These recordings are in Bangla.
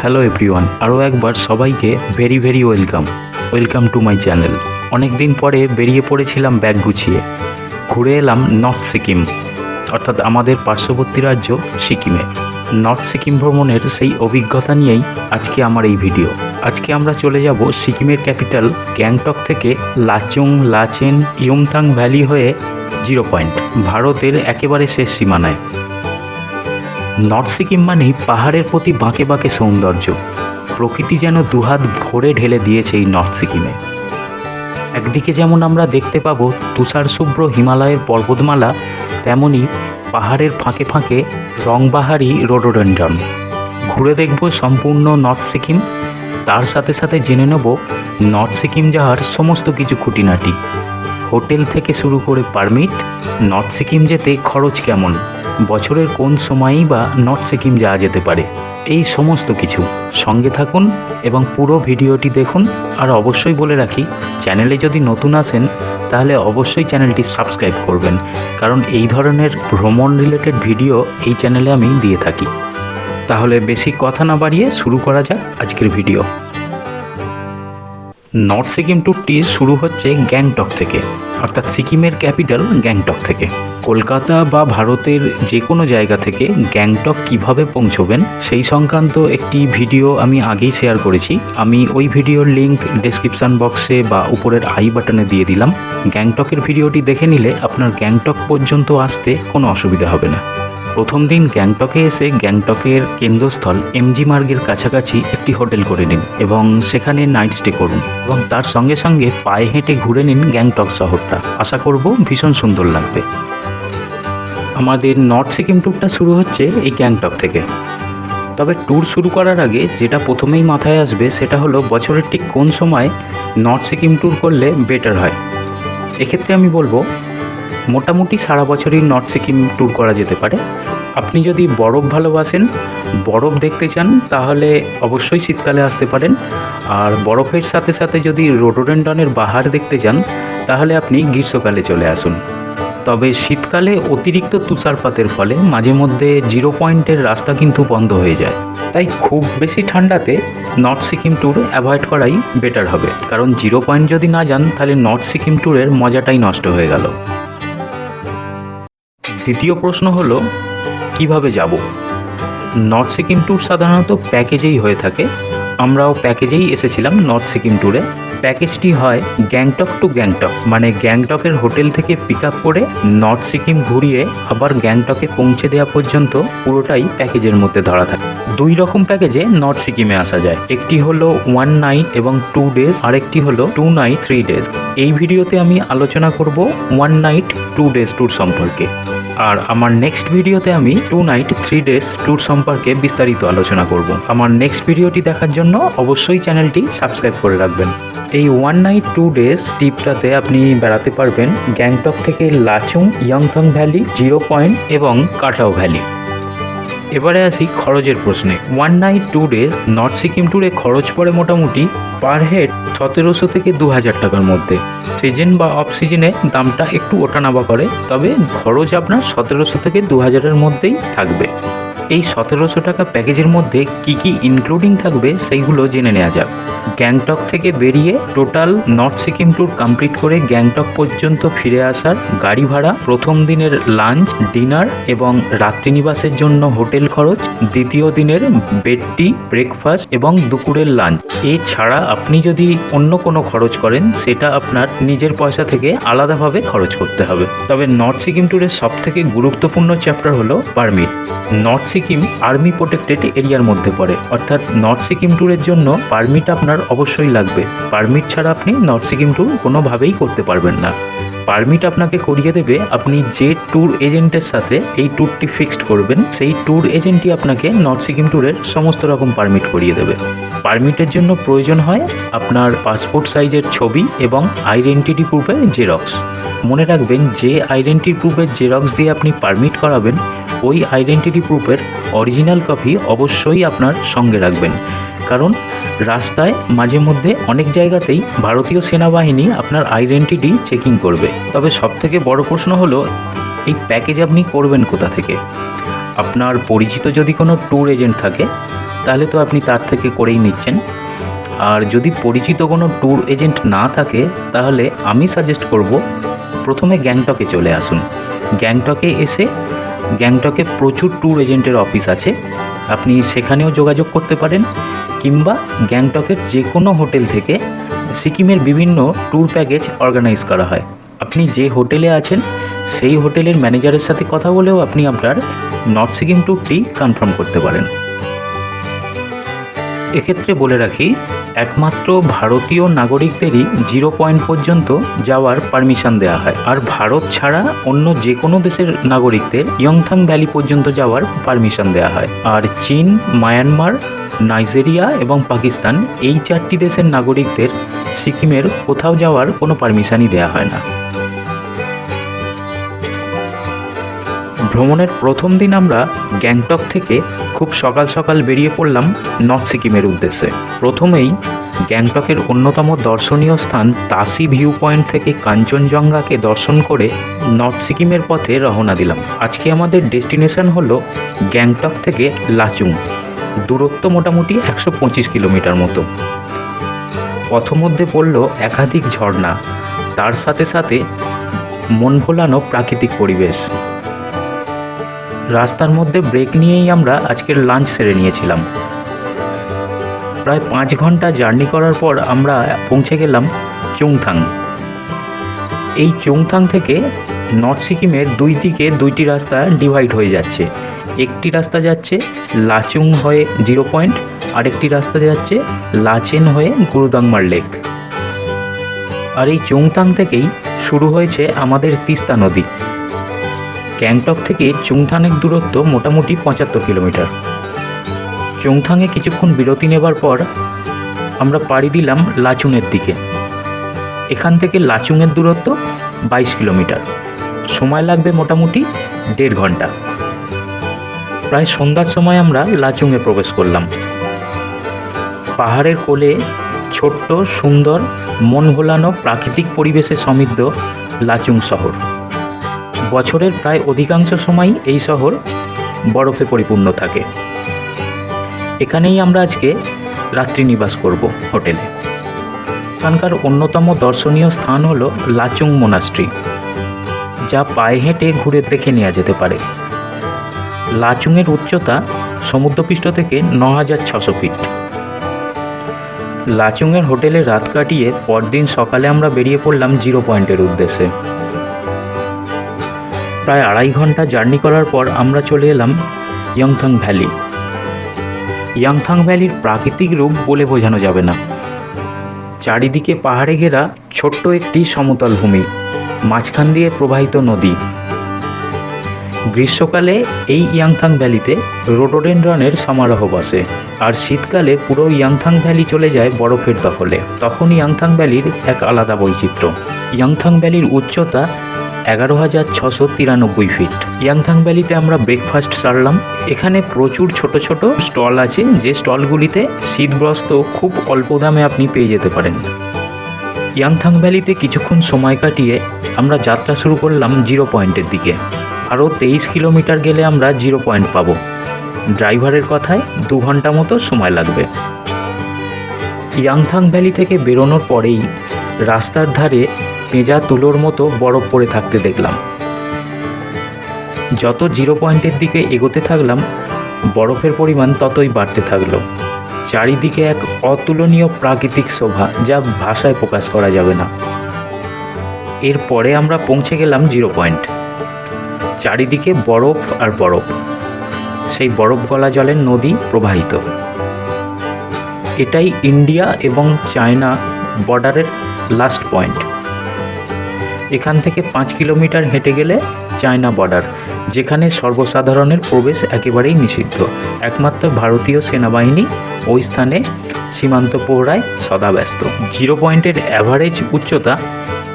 হ্যালো এভরিওয়ান আরও একবার সবাইকে very very welcome welcome to my channel অনেক দিন পরে বেরিয়ে পড়েছিলাম ব্যাগ গুছিয়ে। ঘুরে এলাম নর্থ সিকিম অর্থাৎ আমাদের পার্শ্ববর্তী রাজ্য সিকিমে। নর্থ সিকিম ভ্রমণের সেই অভিজ্ঞতা নিয়েই আজকে আমার এই ভিডিও আজকে আমরা চলে যাব সিকিমের ক্যাপিটাল গ্যাংটক থেকে লাচুং, লাচেন, ইয়মথাং ভ্যালি হয়ে জিরো পয়েন্ট ভারতের একেবারে শেষ সীমানায়। নর্থ সিকিম মানেই পাহাড়ের প্রতি বাঁকে বাঁকে সৌন্দর্য। প্রকৃতি যেন দুহাত ভরে ঢেলে দিয়েছে এই নর্থ সিকিমে। একদিকে যেমন আমরা দেখতে পাবো তুষার শুভ্র হিমালয়ের পর্বতমালা, তেমনি পাহাড়ের ফাঁকে ফাঁকে রংবাহারি রোডোডেন্ড্রন। ঘুরে দেখব সম্পূর্ণ নর্থ সিকিম, তার সাথে সাথে জেনে নেব নর্থ সিকিম যাওয়ার সমস্ত কিছু খুঁটিনাটি। হোটেল থেকে শুরু করে পারমিট, নর্থ সিকিম যেতে খরচ কেমন? বছরের কোন সময়ই বা নর্থ সিকিম যাওয়া যেতে পারে। এই সমস্ত কিছু সঙ্গে থাকুন এবং পুরো ভিডিওটি দেখুন। আর অবশ্যই বলে রাখি, চ্যানেলে যদি নতুন আসেন, তাহলে অবশ্যই চ্যানেলটি সাবস্ক্রাইব করবেন। কারণ এই ধরনের ভ্রমণ রিলেটেড ভিডিও এই চ্যানেলে আমি দিয়ে থাকি। তাহলে বেশি কথা না বাড়িয়ে শুরু করা যাক আজকের ভিডিও। নর্থ সিকিম ট্যুরটি শুরু হচ্ছে গ্যাংটক থেকে, অর্থাৎ সিকিমের ক্যাপিটাল গ্যাংটক থেকে। কলকাতা বা ভারতের যে কোনো জায়গা থেকে গ্যাংটক কীভাবে পৌঁছবেন, সেই সংক্রান্ত একটি ভিডিও আমি আগেই শেয়ার করেছি। আমি ওই ভিডিওর লিংক ডেসক্রিপশান বক্সে বা উপরের আই বাটনে দিয়ে দিলাম। গ্যাংটকের ভিডিওটি দেখে নিলে আপনার গ্যাংটক পর্যন্ত আসতে কোনো অসুবিধা হবে না। প্রথম দিন গ্যাংটকে এসে গ্যাংটকের কেন্দ্রস্থল এমজি মার্গের কাছাকাছি একটি হোটেল করে নিন এবং সেখানে নাইট স্টে করুন এবং তার সঙ্গে সঙ্গে পায়ে হেঁটে ঘুরে নিন গ্যাংটক শহরটা। আশা করব ভীষণ সুন্দর লাগবে। আমাদের নর্থ সিকিম ট্যুরটা শুরু হচ্ছে এই গ্যাংটক থেকে। তবে ট্যুর শুরু করার আগে যেটা প্রথমেই মাথায় আসবে সেটা হলো বছরের ঠিক কোন সময় নর্থ সিকিম ট্যুর করলে বেটার হয়। এক্ষেত্রে আমি বলব মোটামুটি সারা বছরই নর্থ সিকিম ট্যুর করা যেতে পারে। আপনি যদি বরফ ভালোবাসেন, বরফ দেখতে চান, তাহলে অবশ্যই শীতকালে আসতে পারেন। আর বরফের সাথে সাথে যদি রোডোডেন্ডনের বাহার দেখতে চান, তাহলে আপনি গ্রীষ্মকালে চলে আসুন। তবে শীতকালে অতিরিক্ত তুষারপাতের ফলে মাঝে মধ্যে জিরো পয়েন্টের রাস্তা কিন্তু বন্ধ হয়ে যায়। তাই খুব বেশি ঠান্ডাতে নর্থ সিকিম ট্যুর অ্যাভয়েড করাই বেটার হবে। কারণ জিরো পয়েন্ট যদি না যান, তাহলে নর্থ সিকিম ট্যুরের মজাটাই নষ্ট হয়ে গেল। দ্বিতীয় প্রশ্ন হলো, কীভাবে যাব? নর্থ সিকিম ট্যুর সাধারণত প্যাকেজেই হয়ে থাকে। আমরাও প্যাকেজেই এসেছিলাম নর্থ সিকিম ট্যুরে প্যাকেজটি হয় গ্যাংটক টু গ্যাংটক মানে গ্যাংটকের হোটেল থেকে পিক আপ করে নর্থ সিকিম ঘুরিয়ে আবার গ্যাংটকে পৌঁছে দেওয়া পর্যন্ত পুরোটাই প্যাকেজের মধ্যে ধরা থাকে। দুই রকম প্যাকেজে নর্থ সিকিমে আসা যায়। একটি হলো ওয়ান নাইট এবং টু ডেজ আরেকটি হলো টু নাইট থ্রি ডেজ এই ভিডিওতে আমি আলোচনা করব one night two days tour সম্পর্কে। আর আমার নেক্সট ভিডিওতে আমি two night three days tour সম্পর্কে বিস্তারিত আলোচনা করব। আমার নেক্সট ভিডিওটি দেখার জন্য অবশ্যই চ্যানেলটি সাবস্ক্রাইব করে রাখবেন। এই ওয়ান নাইট টু ডেজ ট্রিপটাতে আপনি বেড়াতে পারবেন গ্যাংটক থেকে Lachung Yumthang valley zero point এবং কাটাও ভ্যালি এবারে আসি খরচের প্রশ্নে। One night two days north Sikkim ট্যুরে খরচ পড়ে মোটামুটি পার হেড সতেরোশো থেকে দু হাজার টাকার মধ্যে। সিজন বা অফ সিজনে দামটা একটু ওঠানামা করে, তবে খরচ আপনার সতেরোশো থেকে দু হাজারের মধ্যেই থাকবে। এই সতেরোশো টাকা প্যাকেজের মধ্যে কি কি ইনক্লুডিং থাকবে সেইগুলো জেনে নেওয়া যাক। গ্যাংটক থেকে বেরিয়ে total north Sikkim tour complete করে গ্যাংটক পর্যন্ত ফিরে আসার গাড়ি ভাড়া, প্রথম দিনের লাঞ্চ ডিনার এবং রাত্রিনিবাসের জন্য হোটেল খরচ, দ্বিতীয় দিনের বেডটি ব্রেকফাস্ট এবং দুপুরের লাঞ্চ এছাড়া আপনি যদি অন্য কোনো খরচ করেন, সেটা আপনার নিজের পয়সা থেকে আলাদাভাবে খরচ করতে হবে। তবে নর্থ সিকিম ট্যুরের সব থেকে গুরুত্বপূর্ণ চ্যাপ্টার হলো permit north Sikkim army protected এরিয়ার মধ্যে পড়ে। অর্থাৎ নর্থ সিকিম ট্যুরের জন্য পারমিট আপনার অবশ্যই লাগবে। পারমিট ছাড়া আপনি নর্থ সিকিম ট্যুর কোনোভাবেই করতে পারবেন না। পারমিট আপনাকে করিয়ে দেবে আপনি যে ট্যুর এজেন্টের সাথে এই ট্যুরটি ফিক্সড করবেন, সেই ট্যুর এজেন্টই আপনাকে নর্থ সিকিম ট্যুরের সমস্ত রকম পারমিট করিয়ে দেবে। পারমিটের জন্য প্রয়োজন হয় আপনার পাসপোর্ট সাইজের ছবি এবং আইডেন্টিটি প্রুফের জেরক্স মনে রাখবেন যে আইডেন্টি প্রুফের জেরক্স দিয়ে আপনি পারমিট করাবেন ওই আইডেন্টিটি প্রুফের অরিজিনাল কপি অবশ্যই আপনার সঙ্গে রাখবেন। কারণ রাস্তায় মাঝে মধ্যে অনেক জায়গাতেই ভারতীয় সেনাবাহিনী আপনার আইডেন্টিটি চেকিং করবে। তবে সবথেকে বড় প্রশ্ন হলো, এই প্যাকেজ আপনি করবেন কোথা থেকে? আপনার পরিচিত যদি কোনো ট্যুর এজেন্ট থাকে, তাহলে তো আপনি তার থেকে করেই নিচ্ছেন। আর যদি পরিচিত কোনো ট্যুর এজেন্ট না থাকে, তাহলে আমি সাজেস্ট করব, প্রথমে গ্যাংটকে চলে আসুন। গ্যাংটকে এসে গ্যাংটকে প্রচুর ট্যুর এজেন্টের অফিস আছে। আপনি সেখানেও যোগাযোগ করতে পারেন কিংবা গ্যাংটকের যে কোনো হোটেল থেকে সিকিমের বিভিন্ন ট্যুর প্যাকেজ অর্গানাইজ করা হয়। আপনি যে হোটেলে আছেন, সেই হোটেলের ম্যানেজারের সাথে কথা বলেও আপনি আপনার নর্থ সিকিম ট্যুরটি কনফার্ম করতে পারেন। এক্ষেত্রে বলে রাখি, একমাত্র ভারতীয় নাগরিকদেরই জিরো পয়েন্ট পর্যন্ত যাওয়ার পারমিশন দেওয়া হয়। আর ভারত ছাড়া অন্য যে কোনো দেশের নাগরিকদের ইয়ংথাং ভ্যালি পর্যন্ত যাওয়ার পারমিশন দেওয়া হয়। আর চীন, মায়ানমার, নাইজেরিয়া এবং পাকিস্তান এই চারটি দেশের নাগরিকদের সিকিমের কোথাও যাওয়ার কোনো পারমিশনই দেওয়া হয় না। ভ্রমণের প্রথম দিন আমরা গ্যাংটক থেকে খুব সকাল সকাল বেরিয়ে পড়লাম নর্থ সিকিমের উদ্দেশ্যে। প্রথমেই গ্যাংটকের অন্যতম দর্শনীয় স্থান তাসি ভিউ পয়েন্ট থেকে কাঞ্চনজঙ্ঘাকে দর্শন করে নর্থ সিকিমের পথে রওনা দিলাম। আজকে আমাদের ডেস্টিনেশন হলো গ্যাংটক থেকে লাচুং। দূরত্ব মোটামুটি একশো পঁচিশ কিলোমিটার মতো। পথমধ্যে পড়ল একাধিক ঝর্ণা। তার সাথে সাথে মন ভোলানো প্রাকৃতিক পরিবেশ। রাস্তার মধ্যে ব্রেক নিয়েই আমরা আজকের লাঞ্চ সেরে নিয়েছিলাম। প্রায় পাঁচ ঘণ্টা জার্নি করার পর আমরা পৌঁছে গেলাম চুংথাং। এই চুংথাং থেকে নর্থ সিকিমের দুই দিকে দুইটি রাস্তা ডিভাইড হয়ে যাচ্ছে। একটি রাস্তা যাচ্ছে লাচুং হয়ে জিরো পয়েন্ট আরেকটি রাস্তা যাচ্ছে লাচেন হয়ে গুরুদাংমার লেক আর এই চুংথাং থেকেই শুরু হয়েছে আমাদের তিস্তা নদী। গ্যাংটক থেকে চুংথাংয়ের দূরত্ব মোটামুটি পঁচাত্তর কিলোমিটার। চুংথাংয়ে কিছুক্ষণ বিরতি নেবার পর আমরা পাড়ি দিলাম লাচুংয়ের দিকে। এখান থেকে লাচুংয়ের দূরত্ব বাইশ কিলোমিটার। সময় লাগবে মোটামুটি দেড় ঘণ্টা। প্রায় সন্ধ্যার সময় আমরা লাচুংয়ে প্রবেশ করলাম। পাহাড়ের কোলে ছোট্ট, সুন্দর, মন ভোলানো প্রাকৃতিক পরিবেশে সমৃদ্ধ লাচুং শহর। বছরের প্রায় অধিকাংশ সময়ই এই শহর বরফে পরিপূর্ণ থাকে। এখানেই আমরা আজকে রাত্রি নিবাস করব হোটেলে। এখানকার অন্যতম দর্শনীয় স্থান হলো লাচুং মোনাস্ট্রি, যা পায়ে হেঁটে ঘুরে দেখে নেওয়া যেতে পারে। লাচুংয়ের উচ্চতা সমুদ্রপৃষ্ঠ থেকে ন হাজার ছশো ফিট। লাচুংয়ের হোটেলে রাত কাটিয়ে পরদিন সকালে আমরা বেরিয়ে পড়লাম জিরো পয়েন্টের উদ্দেশ্যে। প্রায় আড়াই ঘণ্টা জার্নি করার পর আমরা চলে এলাম ইয়ংথাং ভ্যালি। ইয়াংথাং ভ্যালির প্রাকৃতিক রূপ বলে বোঝানো যাবে না। চারিদিকে পাহাড়ে ঘেরা ছোট্ট একটি সমতল ভূমি, মাঝখান দিয়ে প্রবাহিত নদী। গ্রীষ্মকালে এই ইয়াংথাং ভ্যালিতে রোডোডেন্ড্রনের সমারোহ বসে, আর শীতকালে পুরো ইয়াংথাং ভ্যালি চলে যায় বরফের দখলে। তখন ইয়াংথাং ভ্যালির এক আলাদা বৈচিত্র্য। ইয়াংথাং ভ্যালির উচ্চতা এগারো হাজার ছশো তিরানব্বই ফিট ইয়াংথাং ভ্যালিতে আমরা ব্রেকফাস্ট সারলাম। এখানে প্রচুর ছোট ছোট স্টল আছে, যে স্টলগুলিতে শীতগ্রস্ত খুব অল্প দামে আপনি পেয়ে যেতে পারেন। ইয়াংথাং ভ্যালিতে কিছুক্ষণ সময় কাটিয়ে আমরা যাত্রা শুরু করলাম জিরো পয়েন্টের দিকে। আরও তেইশ কিলোমিটার গেলে আমরা জিরো পয়েন্ট পাবো। ড্রাইভারের কথায় দু ঘণ্টা মতো সময় লাগবে। ইয়াংথাং ভ্যালি থেকে বেরোনোর পরেই রাস্তার ধারে পেঁজা তুলোর মতো বরফ পড়ে থাকতে দেখলাম। যত জিরো পয়েন্টের দিকে এগোতে থাকলাম, বরফের পরিমাণ ততই বাড়তে থাকল। চারিদিকে এক অতুলনীয় প্রাকৃতিক শোভা যা ভাষায় প্রকাশ করা যাবে না। এরপরে আমরা পৌঁছে গেলাম জিরো পয়েন্ট। চারিদিকে বরফ আর বরফ। সেই বরফ গলা জলের নদী প্রবাহিত। এটাই ইন্ডিয়া এবং চায়না বর্ডারের লাস্ট পয়েন্ট। এখান থেকে পাঁচ কিলোমিটার হেঁটে গেলে চায়না বর্ডার, যেখানে সর্বসাধারণের প্রবেশ একেবারেই নিষিদ্ধ। একমাত্র ভারতীয় সেনাবাহিনী ওই স্থানে সীমান্ত প্রহরায় সদা ব্যস্ত। জিরো পয়েন্টের অ্যাভারেজ উচ্চতা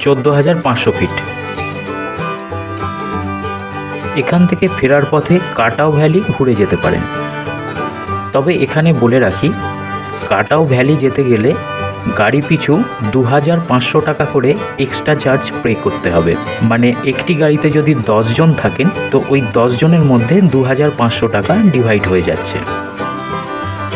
চোদ্দ হাজার পাঁচশো ফিট। এখান থেকে ফেরার পথে কাটাও ভ্যালি ঘুরে যেতে পারেন। তবে এখানে বলে রাখি, কাটাও ভ্যালি যেতে গেলে গাড়ি পিছু দু হাজার পাঁচশো টাকা করে এক্সট্রা চার্জ পে করতে হবে। মানে একটি গাড়িতে যদি জন থাকেন, তো ওই জনের মধ্যে দু হাজার পাঁচশো টাকা ডিভাইড হয়ে যাচ্ছে।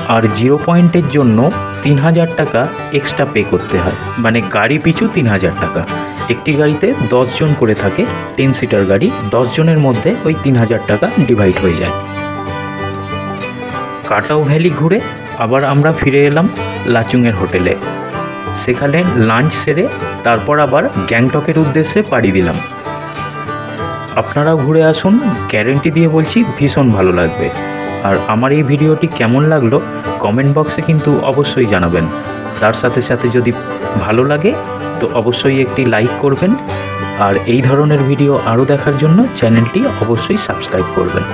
আর জিরো পয়েন্টের জন্য তিন হাজার টাকা এক্সট্রা পে করতে হয়। মানে গাড়ি পিছু তিন হাজার টাকা। একটি গাড়িতে জন করে থাকে টেন সিটার গাড়ি জনের মধ্যে ওই তিন হাজার টাকা ডিভাইড হয়ে যায়। কাটাও ভ্যালি ঘুরে আবার আমরা ফিরে এলাম লাচুংয়ের হোটেলে। সেখানে লাঞ্চ সেরে তারপর আবার গ্যাংটকের উদ্দেশ্যে পাড়ি দিলাম। আপনারাও ঘুরে আসুন, গ্যারেন্টি দিয়ে বলছি ভীষণ ভালো লাগবে। আর আমার এই ভিডিওটি কেমন লাগল কমেন্ট বক্সে কিন্তু অবশ্যই জানাবেন। তার সাথে সাথে যদি ভালো লাগে তো অবশ্যই একটি লাইক করবেন। আর এই ধরনের ভিডিও আরও দেখার জন্য চ্যানেলটি অবশ্যই সাবস্ক্রাইব করবেন।